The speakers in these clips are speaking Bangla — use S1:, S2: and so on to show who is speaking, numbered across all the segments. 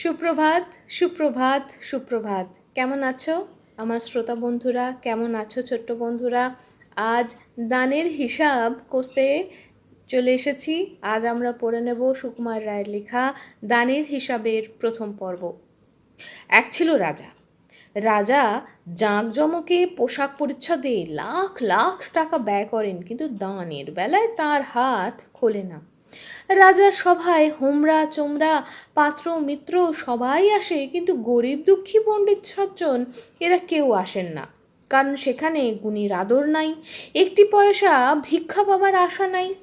S1: সুপ্রভাত সুপ্রভাত সুপ্রভাত। কেমন আছো? আমার শ্রোতা বন্ধুরা, কেমন আছো ছোট্ট বন্ধুরা? আজ দানের হিসাব কষতে চলে এসেছি। আজ আমরা পড়ে নেব সুকুমার রায়ের লেখা দানের হিসাবের প্রথম পর্ব। এক ছিল রাজা। রাজা জাঁকজমকে পোশাক পরিচ্ছদে লাখ লাখ টাকা ব্যয় করেন, কিন্তু দানের বেলায় তার হাত খোলে না। রাজার সভায় হোমরা, চোমরা, পাত্র, মিত্র সবাই আসে, কিন্তু গরিব, দুঃখী, পণ্ডিত, সজ্জন এরা কেউ আসেন না। কারণ সেখানে গুণীর আদর নাই, একটি পয়সা ভিক্ষা পাবার আশা নাই।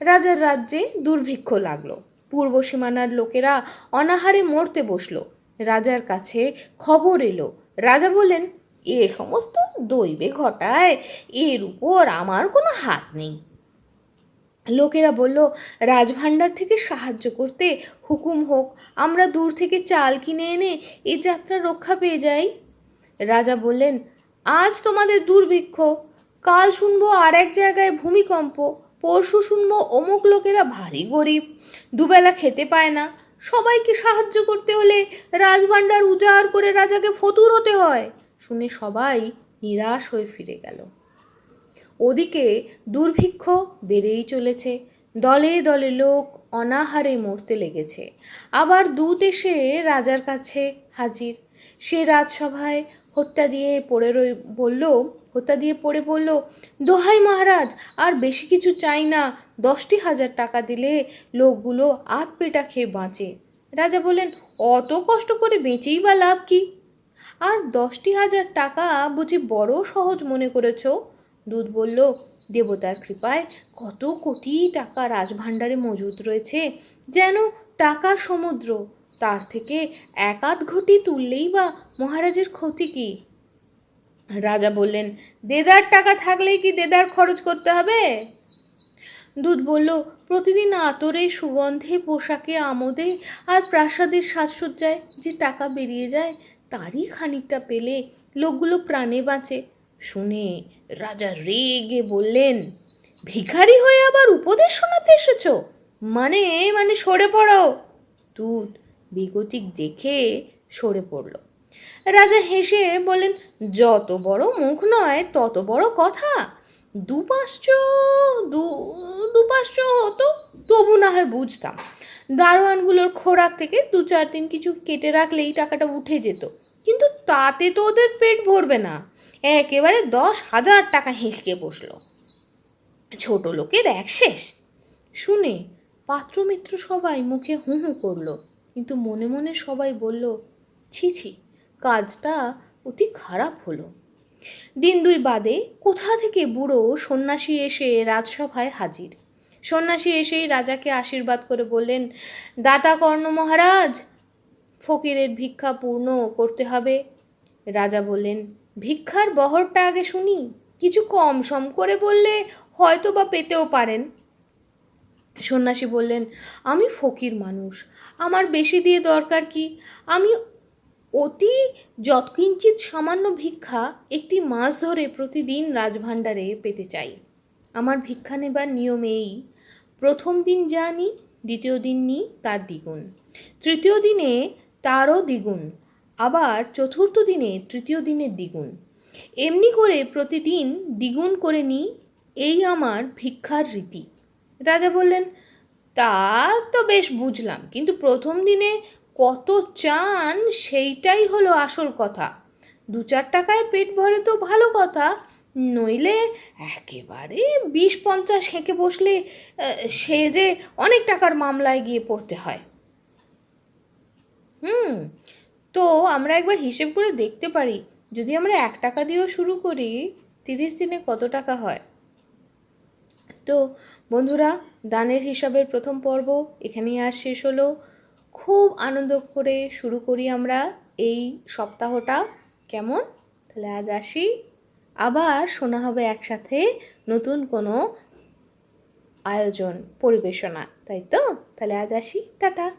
S1: রাজার রাজ্যে দুর্ভিক্ষ লাগল। পূর্ব সীমানার লোকেরা অনাহারে মরতে বসল। রাজার কাছে খবর এলো। রাজা বললেন, এ সমস্ত দৈবে ঘটায়, এর উপর আমার কোনো হাত নেই। লোকেরা বলল, রাজভাণ্ডার থেকে সাহায্য করতে হুকুম হোক, আমরা দূর থেকে চাল কিনে এনে এ যাত্রা রক্ষা পেয়ে যাই। রাজা বললেন, আজ তোমাদের দুর্ভিক্ষ। কাল শুনব আর এক জায়গায় ভূমিকম্প। পরশু শুনব অমুক লোকেরা ভারী গরিব। দুবেলা খেতে পায় না। সবাইকে সাহায্য করতে হলে রাজভাণ্ডার উজাড় করে রাজাকে ফতুর হতে হয়। শুনে সবাই নিরাশ হয়ে ফিরে গেল। ওদিকে দুর্ভিক্ষ বেড়েই চলেছে। দলে দলে লোক অনাহারে মরতে লেগেছে। আবার দূত এসে রাজার কাছে হাজির। সে রাজসভায় হত্যা দিয়ে পড়ে রই বলল, হত্যা দিয়ে পড়ে বলল, দোহাই মহারাজ, আর বেশি কিছু চাই না, দশটি হাজার টাকা দিলে লোকগুলো আত পেটা খেয়ে বাঁচে। রাজা বললেন, অত কষ্ট করে বেঁচেই বা লাভ কি? আর দশটি হাজার টাকা বুঝি বড় সহজ মনে করেছ? দুধ বলল, দেবতার কৃপায় কত কোটি টাকা রাজভাণ্ডারে মজুদ রয়েছে। যেন টাকা সমুদ্র, তার থেকে এক আধ ঘটি তুললেই বা মহারাজের ক্ষতি কি? রাজা বললেন, দেদার টাকা থাকলেই কি দেদার খরচ করতে হবে? দুধ বলল, প্রতিদিন আতরে সুগন্ধে, পোশাকে আমোদে আর প্রাসাদের সাজসজ্জায় যে টাকা বেরিয়ে যায়, তারই খানিকটা পেলে লোকগুলো প্রাণে বাঁচে। শুনে রাজা রেগে বললেন, ভিখারি হয়ে আবার উপদেশ শোনাতে এসেছ? মানে মানে সরে পড়ো। দুধ বিগতিক দেখে সরে পড়ল। রাজা হেসে বলেন যত বড় মুখ নয়, তত বড় কথা। দুপাশ্চ দুপাশ্চ হতো, তবু না হয় বুঝতাম। দারোয়ানগুলোর খোরাক থেকে দু চার দিন কিছু কেটে রাখলেই টাকাটা উঠে যেত। কিন্তু তাতে তো ওদের পেট ভরবে না। একেবারে দশ হাজার টাকা হেঁকে বসল। ছোট লোকের এক শেষ শুনে পাত্রমিত্র সবাই মুখে হু হু করল, কিন্তু মনে মনে সবাই বলল, ছি ছি, কাজটা অতি খারাপ হলো। দিন দুই বাদে কোথা থেকে বুড়ো সন্ন্যাসী এসে রাজসভায় হাজির? সন্ন্যাসী এসেই রাজাকে আশীর্বাদ করে বললেন, দাতা কর্ণ মহারাজ, ফকিরের ভিক্ষা পূর্ণ করতে হবে। রাজা বললেন ভিক্ষার বহরটা আগে শুনি। কিছু কম সম করে বললে হয়তো বা পেতেও পারেন। সন্ন্যাসী বললেন, আমি ফকির মানুষ, আমার বেশি দিয়ে দরকার কি? আমি অতি যৎকিঞ্চিত সামান্য ভিক্ষা একটি মাস ধরে প্রতিদিন রাজভাণ্ডারে পেতে চাই। আমার ভিক্ষা নেবার নিয়ম এই, প্রথম দিন যা নিই দ্বিতীয় দিন নিই তার দ্বিগুণ। তৃতীয় দিনে তারও দ্বিগুণ। আবার চতুর্থ দিনে তৃতীয় দিনের দ্বিগুণ। এমনি করে প্রতিদিন দ্বিগুণ করে নিই, এই আমার ভিক্ষার রীতি। রাজা বললেন, তা তো বেশ বুঝলাম, কিন্তু প্রথম দিনে কত চান সেইটাই হলো আসল কথা। দু চার টাকায় পেট ভরে তো ভালো কথা, নইলে একেবারে বিশ পঞ্চাশ হেঁকে বসলে সে যে অনেক টাকার মামলায় গিয়ে পড়তে হয়। হুম তো আমরা একবার হিসেব করে দেখতে পারি। যদি আমরা এক টাকা দিয়েও শুরু করি, তিরিশ দিনে কত টাকা হয়? তো বন্ধুরা, দানের হিসাবের প্রথম পর্ব এখানেই আজ শেষ হলো। খুব আনন্দ করে শুরু করি আমরা এই সপ্তাহটা। কেমন? তাহলে আজ আসি। আবার শোনা হবে একসাথে নতুন কোনো আয়োজন, পরিবেশনা, তাই তো? তাহলে আজ আসি, টাটা।